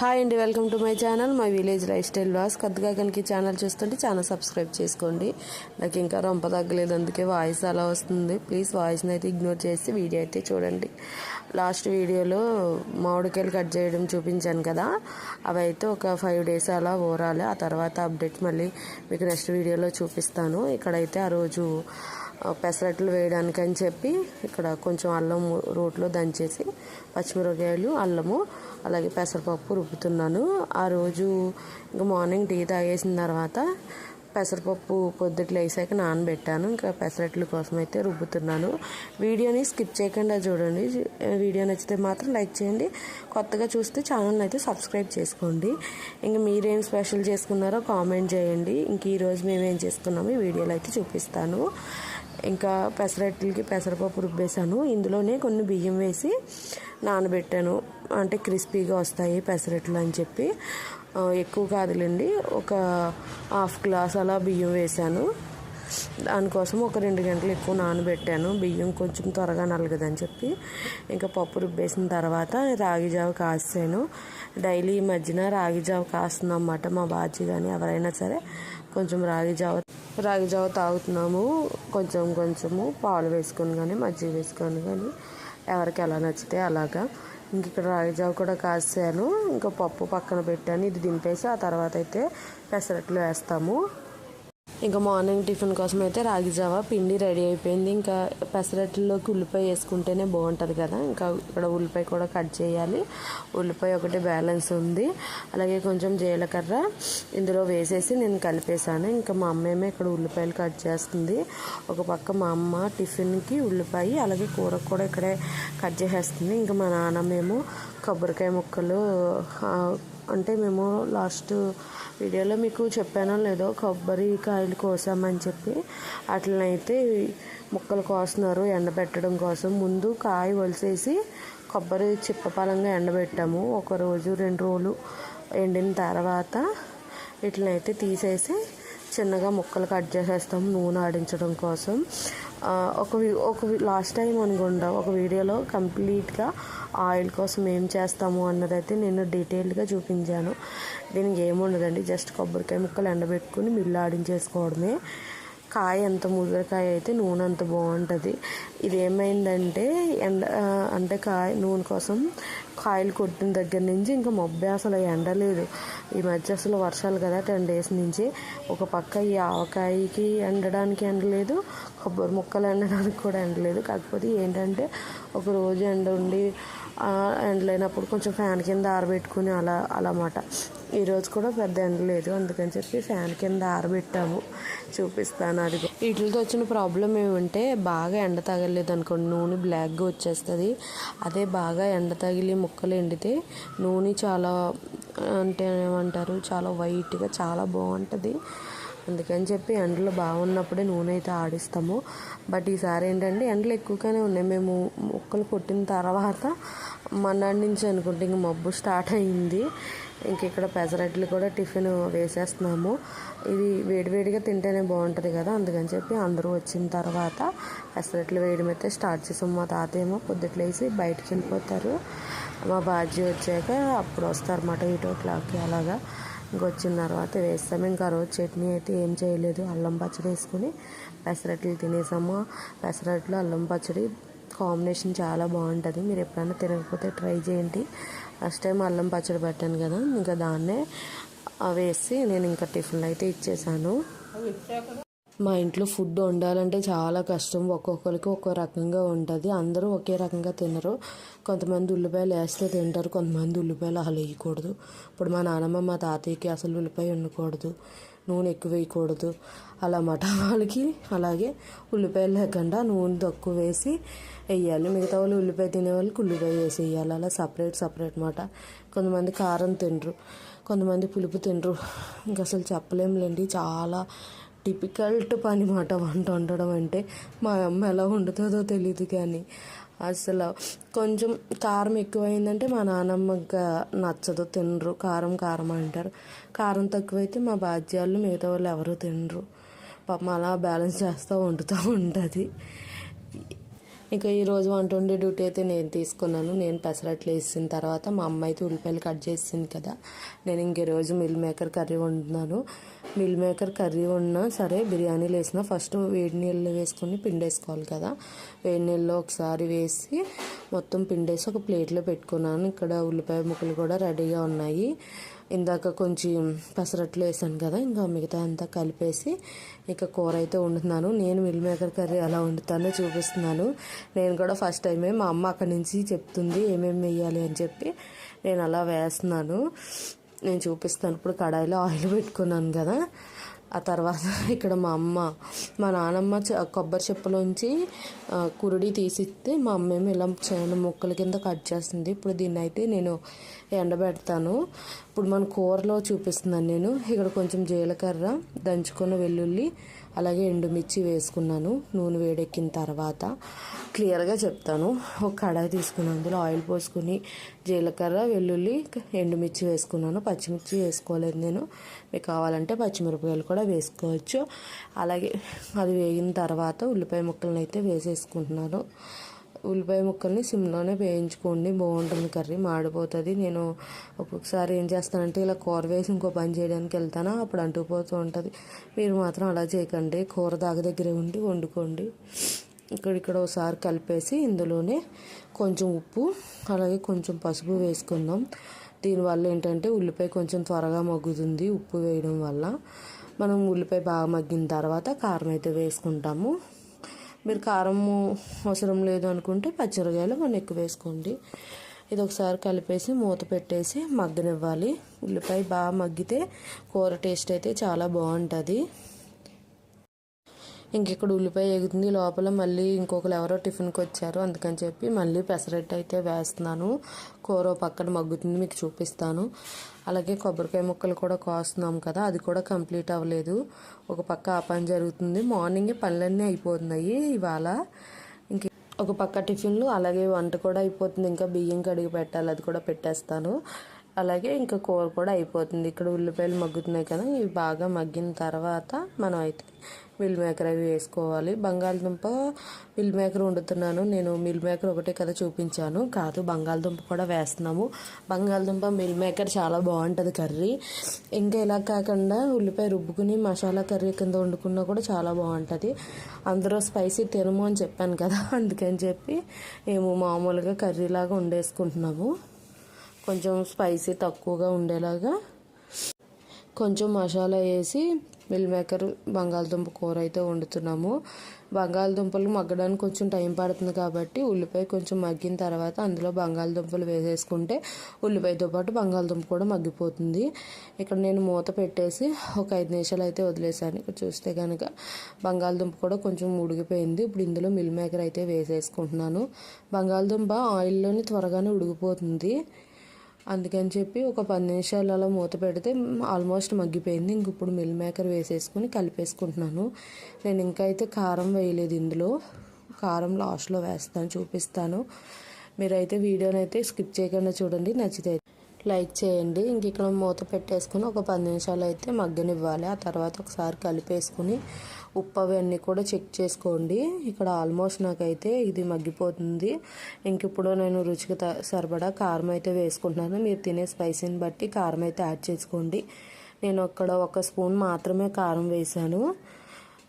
Hi అండి welcome to my channel my village life style was కొద్దిగా కనుక channel చూస్తుంటే ఛానల్ సబ్స్క్రైబ్ చేసుకోండి. నాకు ఇంకా రొంప తగ్గలేదు అందుకే వాయిస్ అలా వస్తుంది. ప్లీజ్ వాయిస్ని అయితే ఇగ్నోర్ చేసి వీడియో అయితే చూడండి. లాస్ట్ వీడియోలో మామిడికాయలు కట్ చేయడం చూపించాను కదా. అవి అయితే ఒక ఫైవ్ డేస్ అలా ఊరాలి ఆ తర్వాత అప్డేట్ మళ్ళీ మీకు నెక్స్ట్ వీడియోలో చూపిస్తాను. ఇక్కడైతే ఆ రోజు పెసరట్లు వేయడానికి అని చెప్పి ఇక్కడ కొంచెం అల్లం రోట్లో దంచేసి పచ్చిమిరపకాయలు అల్లము అలాగే పెసరపప్పు రుబ్బుతున్నాను. ఆ రోజు ఇంకా మార్నింగ్ టీ తాగేసిన తర్వాత పెసరపప్పు పొద్దుట్లు వేసాక నానబెట్టాను. ఇంకా పెసరట్ల కోసం అయితే రుబ్బుతున్నాను. వీడియోని స్కిప్ చేయకుండా చూడండి. వీడియో నచ్చితే మాత్రం లైక్ చేయండి. కొత్తగా చూస్తే ఛానల్ని అయితే సబ్స్క్రైబ్ చేసుకోండి. ఇంకా మీరేం స్పెషల్ చేసుకున్నారో కామెంట్ చేయండి. ఇంక ఈరోజు మేమేం చేసుకున్నామో ఈ వీడియోలో అయితే చూపిస్తాను. ఇంకా పెసరట్లకి పెసరపప్పు రుబ్బేసాను ఇందులోనే కొన్ని బియ్యం వేసి నానబెట్టాను. అంటే క్రిస్పీగా వస్తాయి పెసరట్లు అని చెప్పి. ఎక్కువ కాదులేండి. ఒక హాఫ్ గ్లాస్ అలా బియ్యం వేశాను. దానికోసం ఒక రెండు గంటలు ఎక్కువ నానబెట్టాను. బియ్యం కొంచెం త్వరగా నలగదని చెప్పి. ఇంకా పప్పు రుబ్బేసిన తర్వాత రాగి జావ కాసాను. డైలీ ఈ మధ్యన రాగి జావ కాస్తుందన్నమాట మా బాజీ కానీ ఎవరైనా సరే. కొంచెం రాగి జావ రాగి జావ తాగుతున్నాము. కొంచెం కొంచెము పాలు వేసుకొని కానీ మజ్జిగ వేసుకొని కానీ ఎవరికి ఎలా నచ్చితే అలాగా. ఇంక ఇక్కడ రాగి జావ కూడా కాసాను. ఇంకా పప్పు పక్కన పెట్టాను. ఇది దింపేసి ఆ తర్వాత అయితే పెసరట్లు వేస్తాము. ఇంకా మార్నింగ్ టిఫిన్ కోసం అయితే రాగి జావ పిండి రెడీ అయిపోయింది. ఇంకా పెసరట్లలోకి ఉల్లిపాయ వేసుకుంటేనే బాగుంటుంది కదా. ఇంకా ఇక్కడ ఉల్లిపాయ కూడా కట్ చేయాలి. ఉల్లిపాయ ఒకటి బ్యాలెన్స్ ఉంది. అలాగే కొంచెం జీలకర్ర ఇందులో వేసేసి నేను కలిపేశాను. ఇంకా మా అమ్మేమో ఇక్కడ ఉల్లిపాయలు కట్ చేస్తుంది. ఒక పక్క మా అమ్మ టిఫిన్కి ఉల్లిపాయ అలాగే కూర కూడా ఇక్కడే కట్ చేసేస్తుంది. ఇంకా మా నాన్నమేమో కొబ్బరికాయ ముక్కలు అంటే మేము లాస్ట్ వీడియోలో మీకు చెప్పానో లేదో కొబ్బరికాయలు కోసామని చెప్పి అట్లనైతే ముక్కలు కోస్తున్నారు ఎండబెట్టడం కోసం. ముందు కాయ వలిసేసి కొబ్బరి చిప్పపాలంగా ఎండబెట్టాము. ఒక రోజు రెండు రోజులు ఎండిన తర్వాత ఇట్లనైతే తీసేసి చిన్నగా ముక్కలు కట్ చేసేస్తాం నూనె ఆడించడం కోసం. ఒక వి- ఒక లాస్ట్ టైం అనుకుంటా ఒక వీడియోలో కంప్లీట్గా ఆయిల్ కోసం ఏం చేస్తాము అన్నదైతే నేను డీటెయిల్డ్గా చూపించాను. దీనికి ఏముండదండి జస్ట్ కొబ్బరికాయ ముక్కలు ఎండబెట్టుకుని మిల్లు ఆడించేసుకోవడమే. కాయ ఎంత ముద్దకాయ అయితే నూనె అంత బాగుంటుంది. ఇదేమైందంటే ఎండ అంటే కాయ నూనె కోసం కాయలు కొట్టిన దగ్గర నుంచి ఇంకా మబ్బే అసలు ఎండలేదు ఈ మధ్య అసలు వర్షాలు కదా టెన్ డేస్ నుంచి. ఒక పక్క ఈ ఆవకాయకి ఎండడానికి ఎండలేదు కొబ్బరి ముక్కలు ఎండడానికి కూడా ఎండలేదు కాకపోతే ఏంటంటే ఒక రోజు ఎండ ఉండి ఆ, ఎండలేనప్పుడు కొంచెం ఫ్యాన్ కింద ఆరబెట్టుకుని అలా అలామాట ఈరోజు కూడా పెద్ద ఎండ లేదు అందుకని చెప్పి ఫ్యాన్ కింద ఆరబెట్టాము. చూపిస్తాను అది వీటితో వచ్చిన ప్రాబ్లం ఏమంటే బాగా ఎండ తగలేదు అనుకోండి నూనె బ్లాక్గా వచ్చేస్తుంది. అదే బాగా ఎండ తగిలి ముక్కలు ఎండితే నూనె చాలా అంటే ఏమంటారు చాలా వైట్గా చాలా బాగుంటుంది. అందుకని చెప్పి ఎండలు బాగున్నప్పుడే నూనె అయితే ఆడిస్తాము. బట్ ఈసారి ఏంటంటే ఎండలు ఎక్కువగానే ఉన్నాయి. మేము ముక్కలు కొట్టిన తర్వాత మన్నాడి నుంచి అనుకుంటే ఇంక మబ్బు స్టార్ట్ అయింది. ఇంక ఇక్కడ పెసరట్లు కూడా టిఫిన్ వేసేస్తున్నాము. ఇది వేడివేడిగా తింటేనే బాగుంటుంది కదా. అందుకని చెప్పి అందరూ వచ్చిన తర్వాత పెసరట్లు వేయడం అయితే స్టార్ట్ చేసాము. మా తాత ఏమో పొద్దుట్లు వేసి బయటికి వెళ్ళిపోతారు. మా బాజీ వచ్చాక అప్పుడు వస్తారన్నమాట ఎయిట్ ఓ క్లాక్కి అలాగా. ఇంకొచ్చిన తర్వాత వేస్తాము ఇంకా రోజు చట్నీ అయితే ఏం చేయలేదు. అల్లం పచ్చడి వేసుకుని పెసరట్లు తినేసాము. పెసరట్లు అల్లం పచ్చడి కాంబినేషన్ చాలా బాగుంటుంది. మీరు ఎప్పుడైనా తినకపోతే ట్రై చేయండి. ఫస్ట్ టైం అల్లం పచ్చడి పెట్టాను కదా ఇంకా దాన్నే వేసి నేను ఇంకా టిఫిన్లు అయితే ఇచ్చేసాను. మా ఇంట్లో ఫుడ్ వండాలంటే చాలా కష్టం. ఒక్కొక్కరికి ఒక్కో రకంగా ఉంటుంది. అందరూ ఒకే రకంగా తినరు. కొంతమంది ఉల్లిపాయలు వేస్తే తింటారు. కొంతమంది ఉల్లిపాయలు అసలు వేయకూడదు. ఇప్పుడు మా నాన్నమ్మ మా తాతయ్యకి అసలు ఉల్లిపాయ ఉండకూడదు నూనె ఎక్కువ వేయకూడదు. అలా మాట వాళ్ళకి అలాగే ఉల్లిపాయలు లేకుండా నూనె తక్కువ వేసి వేయాలి. మిగతా వాళ్ళు ఉల్లిపాయ తినే వాళ్ళకి ఉల్లిపాయ వేసి వేయాలి. అలా సపరేట్ సపరేట్ మాట కొంతమంది కారం తినరు. కొంతమంది పులుపు తినరు. ఇంకా అసలు చెప్పలేములేండి. చాలా డిఫికల్ట్ పని మాట వంట వండడం అంటే మా అమ్మ ఎలా వండుతుందో తెలియదు కానీ అసలు కొంచెం కారం ఎక్కువైందంటే మా నానమ్మగా నచ్చదు తినరు. కారం కారం అంటారు. కారం తక్కువైతే మా బాధ్యాలు మిగతా వాళ్ళు ఎవరు తినరు. పాపం అలా బ్యాలెన్స్ చేస్తూ వండుతూ ఉంటుంది. ఇక ఈరోజు వంట వండే డ్యూటీ అయితే నేను తీసుకున్నాను. నేను పెసరట్లు వేసిన తర్వాత మా అమ్మ అయితే ఉల్లిపాయలు కట్ చేసింది కదా. నేను ఇంక ఈరోజు మిల్ మేకర్ కర్రీ వండుతున్నాను. మిల్ మేకర్ కర్రీ ఉన్నా సరే బిర్యానీలు వేసినా ఫస్ట్ వేడి నీళ్ళు వేసుకొని పిండేసుకోవాలి కదా. వేడి నీళ్ళలో ఒకసారి వేసి మొత్తం పిండేసి ఒక ప్లేట్లో పెట్టుకున్నాను. ఇక్కడ ఉల్లిపాయ ముక్కలు కూడా రెడీగా ఉన్నాయి. ఇందాక కొంచెం పెసరట్లు వేసాను కదా ఇంకా మిగతా అంతా కలిపేసి ఇక కూర అయితే వండుతున్నాను. నేను మిల్ మేకర్ కర్రీ ఎలా వండుతానో చూపిస్తున్నాను. నేను కూడా ఫస్ట్ టైమే మా అమ్మ అక్కడి నుంచి చెప్తుంది ఏమేమి వేయాలి అని చెప్పి. నేను అలా వేస్తున్నాను. నేను చూపిస్తాను. ఇప్పుడు కడాయిలో ఆయిల్ పెట్టుకున్నాను కదా. ఆ తర్వాత ఇక్కడ మా అమ్మ మా నానమ్మ కొబ్బరి చెప్పులోంచి కురుడి తీసిస్తే మా అమ్మ ఏమో ఇలా చిన్న ముక్కల కింద కట్ చేస్తుంది. ఇప్పుడు దీన్ని అయితే నేను ఎండబెడతాను. ఇప్పుడు మన కూరలో చూపిస్తున్నాను నేను. ఇక్కడ కొంచెం జీలకర్ర దంచుకున్న వెల్లుల్లి అలాగే ఎండుమిర్చి వేసుకున్నాను. నూనె వేడెక్కిన తర్వాత క్లియర్గా చెప్తాను. ఒక కడాయి తీసుకున్నాను. అందులో ఆయిల్ పోసుకుని జీలకర్ర వెల్లుల్లి ఎండుమిర్చి వేసుకున్నాను. పచ్చిమిర్చి వేసుకోలేదు నేను. మీకు కావాలంటే పచ్చిమిరపకాయలు కూడా వేసుకోవచ్చు. అలాగే అది వేగిన తర్వాత ఉల్లిపాయ ముక్కలను అయితే వేసేసుకుంటున్నాను. ఉల్లిపాయ ముక్కల్ని సిమ్లోనే వేయించుకోండి. బాగుంటుంది కర్రీ. మాడిపోతుంది. నేను ఒక్కొక్కసారి ఏం చేస్తానంటే ఇలా కూర వేసి ఇంకో పని చేయడానికి వెళ్తాను అప్పుడు అంటుకుపోతూ ఉంటుంది. మీరు మాత్రం అలా చేయకండి. కూర దాగ దగ్గరే ఉండి వండుకోండి. ఇక్కడ ఇక్కడ ఒకసారి కలిపేసి ఇందులోనే కొంచెం ఉప్పు అలాగే కొంచెం పసుపు వేసుకుందాం. దీనివల్ల ఏంటంటే ఉల్లిపాయ కొంచెం త్వరగా మగ్గుతుంది ఉప్పు వేయడం వల్ల. మనం ఉల్లిపాయ బాగా మగ్గిన తర్వాత కారం అయితే వేసుకుంటాము. మీరు కారం అవసరం లేదు అనుకుంటే పచ్చిమిరకాయలు మనం ఎక్కువ వేసుకోండి. ఇది ఒకసారి కలిపేసి మూత పెట్టేసి మగ్గనివ్వాలి. ఉల్లిపాయ బాగా మగ్గితే కూర టేస్ట్ అయితే చాలా బాగుంటుంది. ఇంకెక్కడ ఉల్లిపాయ ఎగుతుంది లోపల మళ్ళీ ఇంకొకరు ఎవరో టిఫిన్కి వచ్చారు అందుకని చెప్పి మళ్ళీ పెసరట్టు అయితే వేస్తున్నాను. కూర పక్కన మగ్గుతుంది మీకు చూపిస్తాను. అలాగే కొబ్బరికాయ ముక్కలు కూడా కోస్తున్నాం కదా అది కూడా కంప్లీట్ అవ్వలేదు. ఒక పక్క ఆ పని జరుగుతుంది. మార్నింగే పనులన్నీ అయిపోతున్నాయి ఇవాళ. ఇంక ఒక పక్క టిఫిన్లు అలాగే వంట కూడా అయిపోతుంది. ఇంకా బియ్యం కడిగి పెట్టాలి అది కూడా పెట్టేస్తాను. అలాగే ఇంకా కూర కూడా అయిపోతుంది. ఇక్కడ ఉల్లిపాయలు మగ్గుతున్నాయి కదా ఇవి బాగా మగ్గిన తర్వాత మనం అయితే మిల్ మేకర్ అవి వేసుకోవాలి. బంగాళదుంప మిల్ మేకర్ వండుతున్నాను. నేను మిల్ మేకర్ ఒకటే కదా చూపించాను. కాదు బంగాళదుంప కూడా వేస్తున్నాము. బంగాళదుంప మిల్ మేకర్ చాలా బాగుంటుంది కర్రీ. ఇంకా ఇలా కాకుండా ఉల్లిపాయ రుబ్బుకుని మసాలా కర్రీ కింద వండుకున్నా కూడా చాలా బాగుంటుంది. అందరూ స్పైసీ తినము అని చెప్పాను కదా అందుకని చెప్పి మేము మామూలుగా కర్రీలాగా వండేసుకుంటున్నాము. కొంచెం స్పైసీ తక్కువగా ఉండేలాగా కొంచెం మసాలా వేసి మిల్ మేకర్ బంగాళదుంప కూర అయితే వండుతున్నాము. బంగాళదుంపలు మగ్గడానికి కొంచెం టైం పడుతుంది కాబట్టి ఉల్లిపాయ కొంచెం మగ్గిన తర్వాత అందులో బంగాళదుంపలు వేసేసుకుంటే ఉల్లిపాయతో పాటు బంగాళదుంప కూడా మగ్గిపోతుంది. ఇక్కడ నేను మూత పెట్టేసి ఒక ఐదు నిమిషాలు అయితే వదిలేసాను ఇక్కడ చూస్తే కనుక బంగాళదుంప కూడా కొంచెం ఉడికిపోయింది. ఇప్పుడు ఇందులో మిల్ మేకర్ అయితే వేసేసుకుంటున్నాను. బంగాళదుంప ఆయిల్లోని త్వరగానే ఉడికిపోతుంది. అందుకని చెప్పి ఒక పది నిమిషాలు అలా మూత పెడితే ఆల్మోస్ట్ మగ్గిపోయింది. ఇంక ఇప్పుడు మిల్ మేకర్ వేసేసుకొని కలిపేసుకుంటున్నాను. నేను ఇంకా అయితే కారం వేయలేదు ఇందులో. కారం లాస్ట్లో వేస్తాను చూపిస్తాను. మీరైతే వీడియోని అయితే స్కిప్ చేయకుండా చూడండి నచ్చితే లైక్ చేయండి. ఇంక ఇక్కడ మూత పెట్టేసుకుని ఒక పది నిమిషాలు అయితే మగ్గనివ్వాలి. ఆ తర్వాత ఒకసారి కలిపేసుకుని ఉప్పు అవన్నీ కూడా చెక్ చేసుకోండి. ఇక్కడ ఆల్మోస్ట్ నాకైతే ఇది మగ్గిపోతుంది. ఇంక ఇప్పుడు నేను రుచికి సరిపడా కారం అయితే వేసుకుంటున్నాను. మీరు తినే స్పైసీని బట్టి కారం అయితే యాడ్ చేసుకోండి. నేను అక్కడ ఒక స్పూన్ మాత్రమే కారం వేశాను.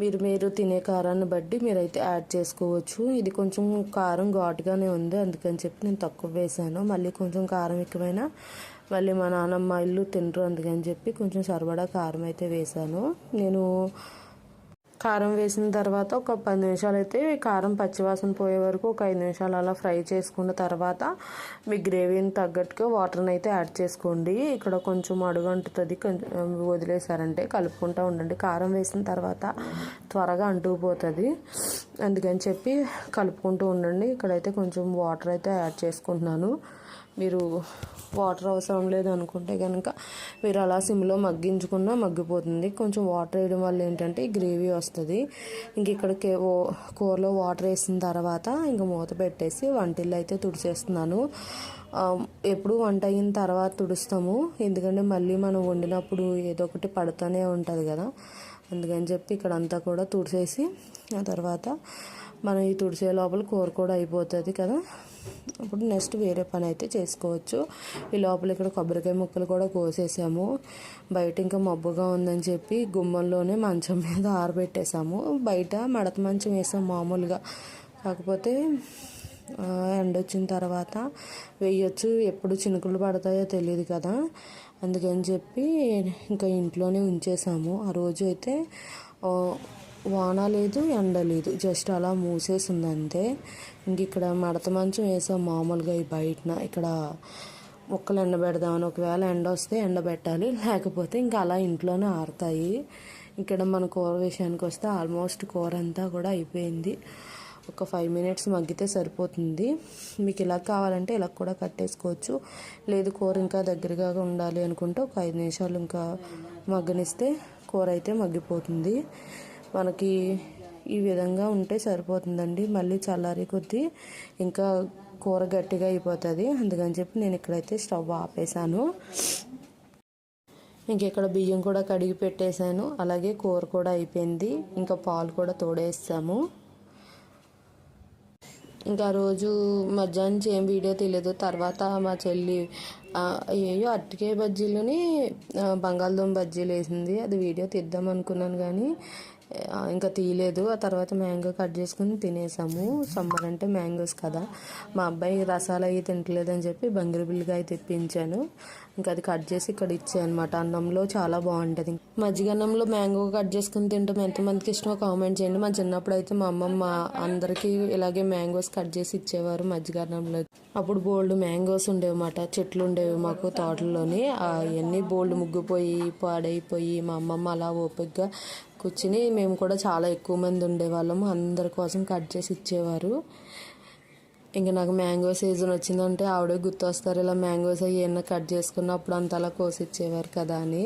మీరు మీరు తినే కారాన్ని బట్టి మీరైతే యాడ్ చేసుకోవచ్చు. ఇది కొంచెం కారం ఘాటుగానే ఉంది. అందుకని చెప్పి నేను తక్కువ వేసాను. మళ్ళీ కొంచెం కారం ఎక్కువైనా మళ్ళీ మా నాన్నమ్మ ఇల్లు తినరు. అందుకని చెప్పి కొంచెం సరిపడా కారం అయితే వేసాను. నేను కారం వేసిన తర్వాత ఒక పది నిమిషాలు అయితే కారం పచ్చివాసన పోయే వరకు ఒక ఐదు నిమిషాలు అలా ఫ్రై చేసుకున్న తర్వాత మీ గ్రేవీని తగ్గట్టుగా వాటర్ని అయితే యాడ్ చేసుకోండి. ఇక్కడ కొంచెం అడుగు అంటుతుంది కొంచెం వదిలేసారంటే కలుపుకుంటూ ఉండండి. కారం వేసిన తర్వాత త్వరగా అంటుకుపోతుంది. అందుకని చెప్పి కలుపుకుంటూ ఉండండి. ఇక్కడైతే కొంచెం వాటర్ అయితే యాడ్ చేసుకుంటున్నాను. మీరు వాటర్ అవసరం లేదు అనుకుంటే కనుక మీరు అలా సిమ్లో మగ్గించుకున్నా మగ్గిపోతుంది. కొంచెం వాటర్ వేయడం వల్ల ఏంటంటే గ్రేవీ వస్తుంది. ఇంక ఇక్కడ ఓ- కూరలో వాటర్ వేసిన తర్వాత ఇంక మూత పెట్టేసి వంటిల్లు అయితే తుడిచేస్తున్నాను ఎప్పుడు వంట అయిన తర్వాత తుడుస్తాము. ఎందుకంటే మళ్ళీ మనం వండినప్పుడు ఏదో ఒకటి పడుతూనే ఉంటుంది కదా. అందుకని చెప్పి ఇక్కడ అంతా కూడా తుడిచేసి ఆ తర్వాత మనం ఈ తుడిసే లోపల కూర కూడా అయిపోతుంది కదా. అప్పుడు నెక్స్ట్ వేరే పని అయితే చేసుకోవచ్చు. ఈ లోపల ఇక్కడ కొబ్బరికాయ ముక్కలు కూడా కోసేసాము. బయట ఇంకా మబ్బుగా ఉందని చెప్పి గుమ్మంలోనే మంచం మీద ఆరబెట్టేసాము. బయట మడత మంచం వేసాం మామూలుగా. కాకపోతే ఎండ వచ్చిన తర్వాత వేయొచ్చు. ఎప్పుడు చినుకులు పడతాయో తెలియదు కదా. అందుకని చెప్పి ఇంకా ఇంట్లోనే ఉంచేసాము. ఆ రోజు అయితే వాన లేదు ఎండ లేదు. జస్ట్ అలా మూసేసింది అంతే ఇంక ఇక్కడ మడత మంచం వేసాం మామూలుగా ఈ బయటన. ఇక్కడ మొక్కలు ఎండబెడదామని ఒకవేళ ఎండ వస్తే ఎండబెట్టాలి లేకపోతే ఇంకా అలా ఇంట్లోనే ఆరుతాయి. ఇక్కడ మన కూర విషయానికి వస్తే ఆల్మోస్ట్ కూర అంతా కూడా అయిపోయింది. ఒక ఫైవ్ మినిట్స్ మగ్గితే సరిపోతుంది. మీకు ఇలా కావాలంటే ఇలా కూడా కట్టేసుకోవచ్చు. లేదు కూర ఇంకా దగ్గరగా ఉండాలి అనుకుంటే ఒక ఐదు నిమిషాలు ఇంకా మగ్గనిస్తే కూర అయితే మగ్గిపోతుంది. మనకి ఈ విధంగా ఉంటే సరిపోతుందండి. మళ్ళీ చల్లారి కొద్దీ ఇంకా కూర గట్టిగా అయిపోతుంది. అందుకని చెప్పి నేను ఇక్కడైతే స్టవ్ ఆపేసాను ఇంక ఇక్కడ బియ్యం కూడా కడిగి పెట్టేశాను. అలాగే కూర కూడా అయిపోయింది. ఇంకా పాలు కూడా తోడేస్తాము ఇంకా రోజు మధ్యాహ్నం ఏం వీడియో తెలియదు తర్వాత మా చెల్లి అయ్యో ఏయో అరటికాయ బజ్జీలని బంగాళదుంప బజ్జీలు వేసింది అది వీడియో తీద్దాం అనుకున్నాను కానీ ఇంకా తీయలేదు. ఆ తర్వాత మ్యాంగో కట్ చేసుకుని తినేసాము. సమ్మర్ అంటే మ్యాంగోస్ కదా. మా అబ్బాయి రసాలు అవి తింటలేదని చెప్పి బంగిరిబిల్లిగాయ తెప్పించాను. ఇంకా అది కట్ చేసి ఇక్కడ ఇచ్చాను అనమాట అన్నంలో చాలా బాగుంటుంది. మజ్జిగ అన్నంలో మ్యాంగో కట్ చేసుకుని తింటాం. ఎంతమందికి ఇష్టమో కామెంట్ చేయండి. మా చిన్నప్పుడు అయితే మా అమ్మమ్మ అందరికీ ఇలాగే మ్యాంగోస్ కట్ చేసి ఇచ్చేవారు మజ్జిగ అన్నంలో అప్పుడు బోల్డ్ మ్యాంగోస్ ఉండేవన్నమాట. చెట్లు ఉండేవి మాకు తోటల్లోని. అవన్నీ బోల్డ్ ముగ్గిపోయి పాడైపోయి మా అమ్మమ్మ అలా ఓపికగా కూర్చుని మేము కూడా చాలా ఎక్కువ మంది ఉండేవాళ్ళము. అందరి కోసం కట్ చేసి ఇచ్చేవారు. ఇంకా నాకు మ్యాంగో సీజన్ వచ్చిందంటే ఆవిడే గుర్తొస్తారు ఇలా మ్యాంగోస్ అవి ఏమన్నా కట్ చేసుకున్నప్పుడు అంత అలా కోసి ఇచ్చేవారు కదా అని.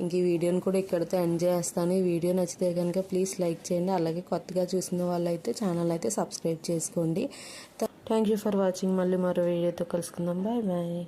ఇంక ఈ వీడియోని కూడా ఇక్కడితో ఎండ్ చేస్తాను. ఈ వీడియో నచ్చితే కనుక ప్లీజ్ లైక్ చేయండి. అలాగే కొత్తగా చూసిన వాళ్ళైతే ఛానల్ అయితే సబ్స్క్రైబ్ చేసుకోండి. Thank you for watching. మళ్ళీ మరో వీడియోతో కలుసుకుందాం. Bye bye.